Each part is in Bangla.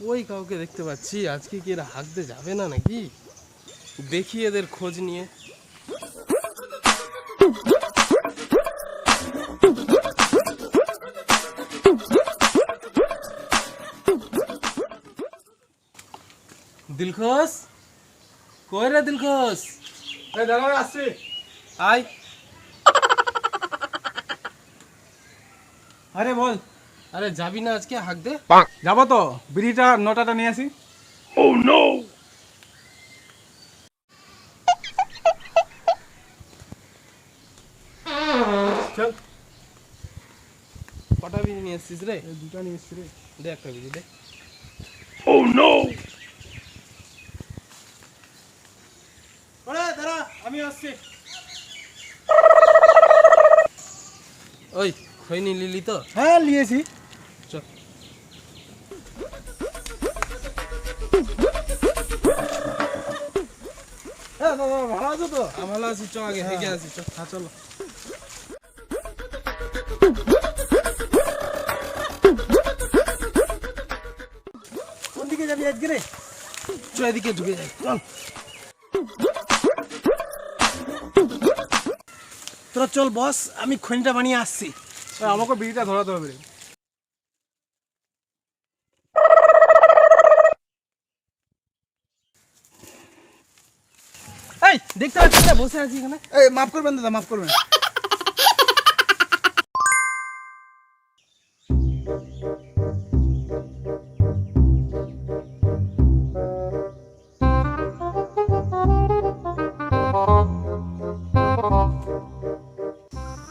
কই কাউকে দেখতে পাচ্ছি? আজকে কি এরা হাঁকতে যাবে না নাকি? দেখি এদের খোঁজ নিয়ে। দিলখোস? কই রে দিলখোস? এই দাঁড়া আসছি। আয়। আরে বল। আরে যাবি না আজকে হাঁক দে। যাব তো বিড়িটা নটাটা নিয়ে আসি। চল। কটা বিড়ি নিয়ে এসছিস রে? এই দুটা নিয়ে এসছি রে। দে একটা বিড়ি দে। ওরে দাঁড়া আমি আসছি। ওই খৈনি লিলি তো? হ্যাঁ নিয়েছি ভালো আছো তো? ভালো আছি চ আগে হেগে আছি চ হ্যাঁ চলো। কোন দিকে যাবি আজকে রে চ এদিকে ঢুকে যাই চল তোরা চল বস আমি খনিটা বানিয়ে আসছি। আমাকে বিড়িটা ধরাতে হবে রে এই দেখতে পাচ্ছিস না বসে আছি এখানে। এই মাফ করবেন দাদা মাফ করবেন।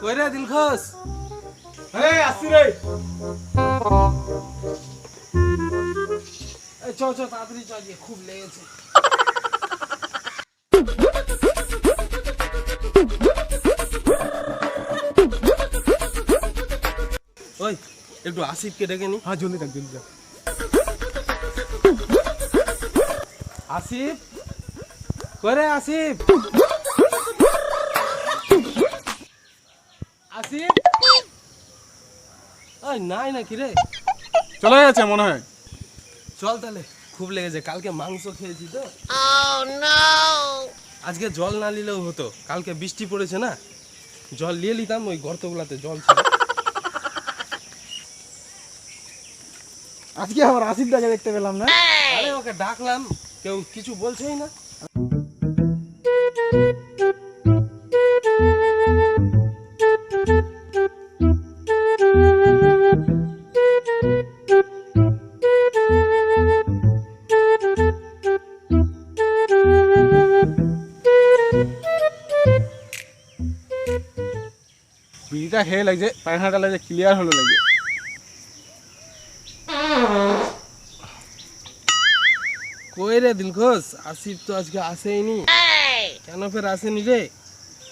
কই রে দিলখোস এই আসছি রে। চ চ তাড়াতাড়ি চ খুব লেগেছে। একটু আসিফকে ডেকে নি। হ্যাঁ জলদি থাক জলদি থাক আসিফ? করে আসিফ? আসিফ? ওই নাই নাকি রে? চলে গেছে মনে হয়। চল তাহলে খুব লেগেছে। কালকে মাংস খেয়েছি তো। আজকে জল না নিলেও হতো। কালকে বৃষ্টি পড়েছে না। জল নিয়ে নিতাম ওই গর্তগুলাতে জল ছিল। আজকে আবার আসিফটাকে দেখতে পেলাম না। আরে ওকে ডাকলাম কেউ কিছু বলছেই না। বিড়িটা খেয়ে লাগছে পায়খানাটা লাগছে ক্লিয়ার হলো লাগছে। কই রে দিলখোস আসিফ তো আজকে আসেইনি। কেন ফের আসেনি রে?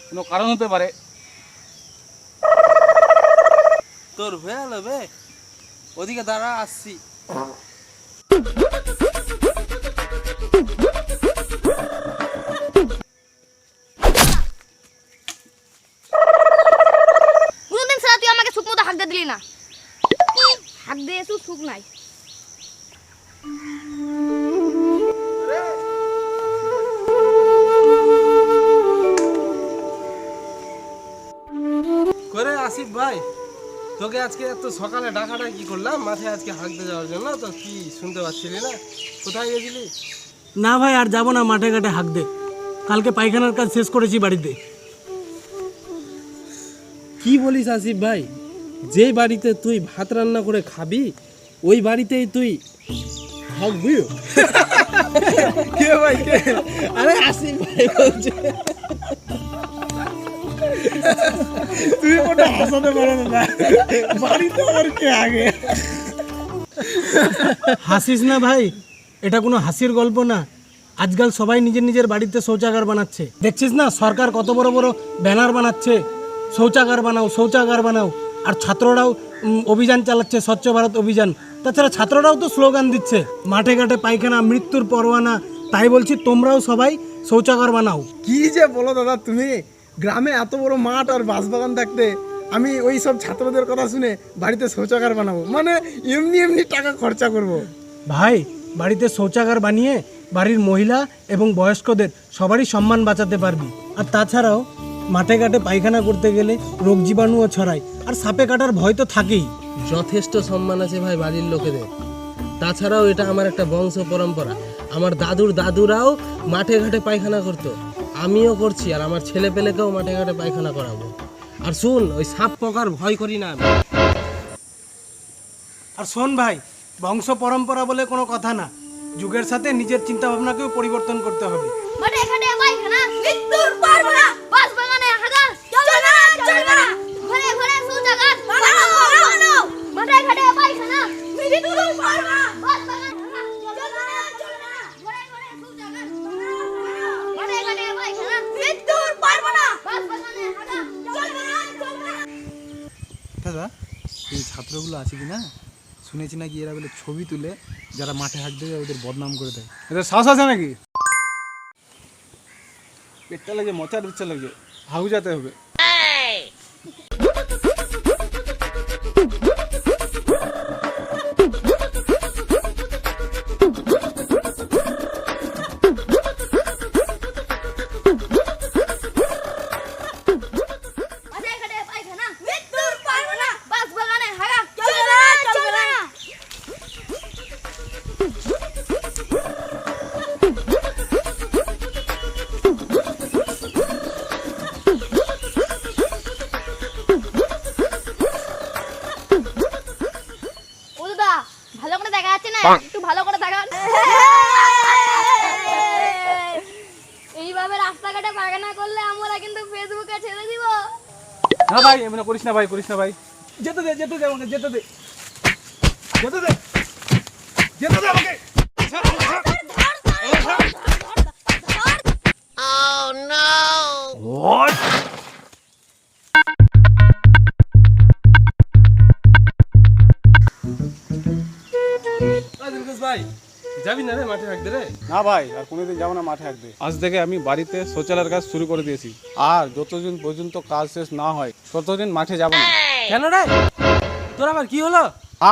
কোনো কারণ হতে পারে। তোর হয়ে গেল বে। ওদিকে দাঁড়া আসছি। দিয়ে দিলি না। হাঁক দিয়ে সুখ নাই। আসিফ ভাই তোকে আজকে এত সকালে ডাকাটা কি করলাম মাঠে আজকে হাঁকতে যাওয়ার জন্য তো কি শুনতে পাচ্ছিলি না? কোথায় গেছিলি? না ভাই আর যাব না মাঠে ঘাটে হাঁক দে। কালকে পায়খানার কাজ শেষ করেছি বাড়িতে। কি বলিস আসিফ ভাই? যে বাড়িতে তুই ভাত রান্না করে খাবি ওই বাড়িতেই তুই হাঁকবি কে ভাই কে? আরে আসিফ ভাই বলছে। তুই কোনটা হাসাতে পারো না বাড়িতে আর কে আগে? হাসিস না ভাই? এটা কোনো হাসির গল্প না। আজকাল সবাই নিজের নিজের বাড়িতে শৌচাগার বানাচ্ছে। দেখছিস না? সরকার কত বড় বড় ব্যানার বানাচ্ছে। শৌচাগার বানাও শৌচাগার বানাও। আর ছাত্ররাও অভিযান চালাচ্ছে স্বচ্ছ ভারত অভিযান। তাছাড়া ছাত্ররাও তো স্লোগান দিচ্ছে মাঠে ঘাটে পায়খানা মৃত্যুর পরোয়ানা। তাই বলছি তোমরাও সবাই শৌচাগার বানাও। কি যে বলো দাদা তুমি? গ্রামে এত বড় মাঠ আর বাঁশবাগান থাকতে আমি ওই সব ছাত্রদের কথা শুনে বাড়িতে শৌচাগার বানাবো। মানে এমনি এমনি টাকা খরচা করব। ভাই বাড়িতে শৌচাগার বানিয়ে বাড়ির মহিলা এবং বয়স্কদের সবারই সম্মান বাঁচাতে পারবি। আর তাছাড়াও মাঠে ঘাটে পায়খানা করতে গেলে রোগ জীবাণুও ছড়ায়। আর সাপে কাটার ভয় তো থাকেই। যথেষ্ট সম্মান আছে ভাই বাড়ির লোকেদের। তাছাড়াও এটা আমার একটা বংশ পরম্পরা। আমার দাদুর দাদুরাও মাঠে ঘাটে পায়খানা করতো। আমিও করছি আর আমার ছেলে পেলেকেও মাঠে ঘাটে পায়খানা করাবো। আর শুন ওই সাপ পোকার ভয় করি না আমি। আর শোন ভাই বংশ পরম্পরা বলে কোনো কথা না। যুগের সাথে নিজের চিন্তা ভাবনাকেও পরিবর্তন করতে হবে। আছে কি না শুনেছি নাকি এরা বলে ছবি তুলে যারা মাঠে হাঁক দেবে ওদের বদনাম করে দেয়। এদের শ্বাস আছে নাকি? পেটটা লাগে মচার ইচ্ছা লাগে। হাউ যেতে হবে। যাচ্ছে না একটু ভালো করে দেখান এইভাবে রাস্তাঘাটে পায়খানা করলে আমরা কিন্তু ফেসবুকে ছেড়ে দিব। না ভাই এমনি করিস না ভাই করিস না ভাই। যেতে দে যেতে দে আমাকে যেতে দে। যেতে দে। যেতে দে আমাকে। যাবি না রে মাঠে রাখতে রে? না ভাই আর কোনোদিন যাব না মাঠে হাঁকতে। আজ থেকে আমি বাড়িতে শৌচালয়ের কাজ শুরু করে দিয়েছি। আর যতদিন পর্যন্ত কাজ শেষ না হয় ততদিন মাঠে যাব না। কেন রে? তোর আবার কি হলো?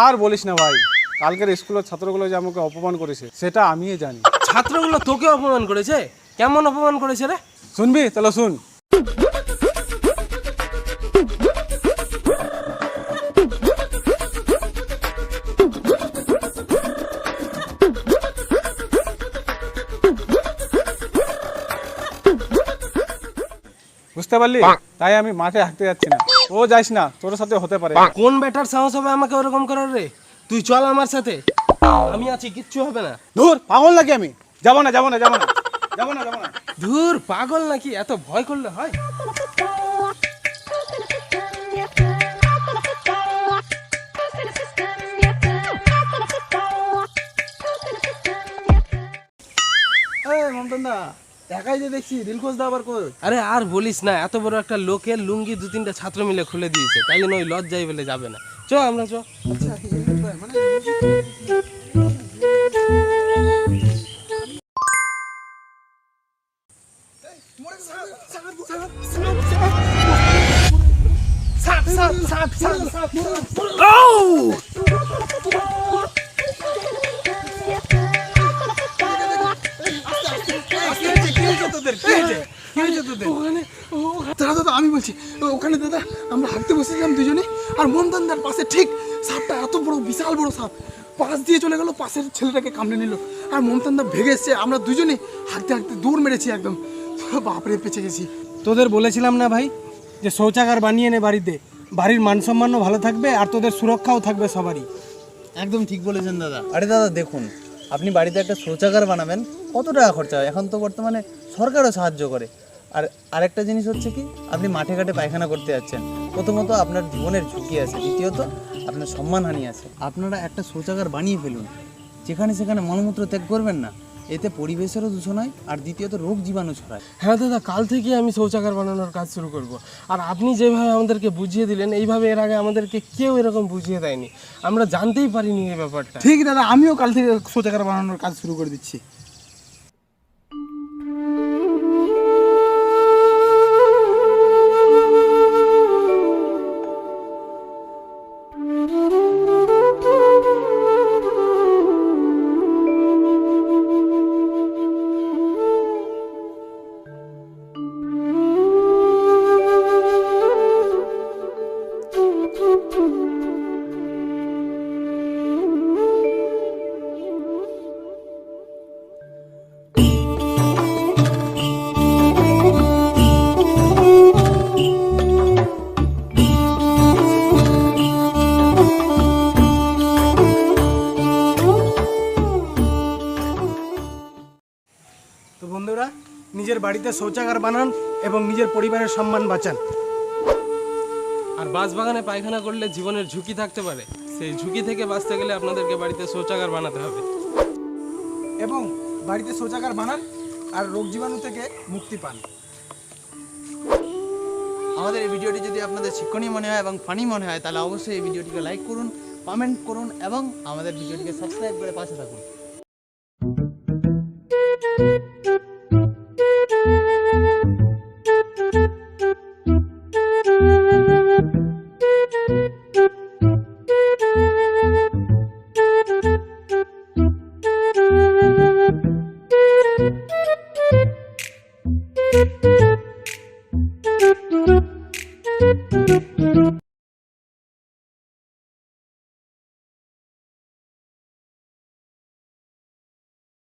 আর বলিস না ভাই কালকের স্কুলের ছাত্রগুলো যে আমাকে অপমান করেছে সেটা আমিই জানি। ছাত্রগুলো তোকে অপমান করেছে? কেমন অপমান করেছে রে? শুনবি? তাহলে শুন। বুঝতে পারলি? তাই আমি মাঠে হাঁটতে যাচ্ছি না। ও যাইস না তোর সাথে হতে পারে। কোন বেটার সাহস হবে আমাকে ওরকম করার রে? তুই চল আমার সাথে। আমি আছি কিচ্ছু হবে না। ধুর পাগল নাকি আমি? যাব না যাব না যাব না। যাব না যাব না। ধুর পাগল নাকি? এত ভয় করলে হয়? মমতন্দা একাই যে দেখছি দিলখোঁজ দা আবার কই? আরে আর বলিস না এত বড় একটা লোকের লুঙ্গি দু তিনটা ছাত্র মিলে খুলে দিয়েছে। তাই জন্য ওই লজ্জাই বলে যাবে না। চ আমরা চ। দাদা দাদা আমি বলছি ও- ওখানে দাদা আমরা হাঁটতে বসেছিলাম দুজনে আর মমতান্দার পাশে ঠিক সাপটা এত বড় বিশাল বড় সাপ পাশ দিয়ে চলে গেল পাশের ছেলেটাকে কামড়ে নিল আর মমতান্দা ভেগে এসছে আমরা দুজনে হাঁটতে হাঁটতে দৌড় মেরেছি একদম। বাপরে পেঁচে গেছি। তোদের বলেছিলাম না ভাই যে শৌচাগার বানিয়ে নে বাড়িতে বাড়ির মান সম্মানও ভালো থাকবে আর তোদের সুরক্ষাও থাকবে সবারই। একদম ঠিক বলেছেন দাদা। আরে দাদা দেখুন আপনি বাড়িতে একটা শৌচাগার বানাবেন, কত টাকা খরচা হয়? এখন তো বর্তমানে সরকারও সাহায্য করে। আর আরেকটা জিনিস হচ্ছে কি, আপনি মাঠে ঘাটে পায়খানা করতে যাচ্ছেন, প্রথমত আপনার জীবনের ঝুঁকি আছে, দ্বিতীয়ত আপনার সম্মানহানি আছে। আপনারা একটা শৌচাগার বানিয়ে ফেলুন, যেখানে সেখানে মলমূত্র ত্যাগ করবেন না এতে পরিবেশেরও দূষণ হয় আর দ্বিতীয়ত রোগ জীবাণু ছড়ায়। হ্যাঁ দাদা কাল থেকে আমি শৌচাগার বানানোর কাজ শুরু করব। আর আপনি যেভাবে আমাদেরকে বুঝিয়ে দিলেন এইভাবে এর আগে আমাদেরকে কেউ এরকম বুঝিয়ে দেয়নি। আমরা জানতেই পারিনি এই ব্যাপারটা। ঠিক দাদা আমিও কাল থেকে শৌচাগার বানানোর কাজ শুরু করে দিচ্ছি। বাড়িতে শৌচাগার বানান এবং নিজের পরিবারের সম্মান বাঁচান। আর বাগানে পায়খানা করলে জীবনের ঝুঁকি থাকতে পারে। সেই ঝুঁকি থেকে বাঁচতে গেলে আপনাদেরকে বাড়িতে শৌচাগার বানাতে হবে। এবং বাড়িতে শৌচাগার বানান আর রোগ জীবাণু থেকে মুক্তি পান। আমাদের এই ভিডিওটি যদি আপনাদের শিক্ষণীয় মনে হয় এবং ফানি মনে হয় তাহলে অবশ্যই এই ভিডিওটিকে লাইক করুন কমেন্ট করুন এবং আমাদের ভিডিওটিকে সাবস্ক্রাইব করে পাশে থাকুন।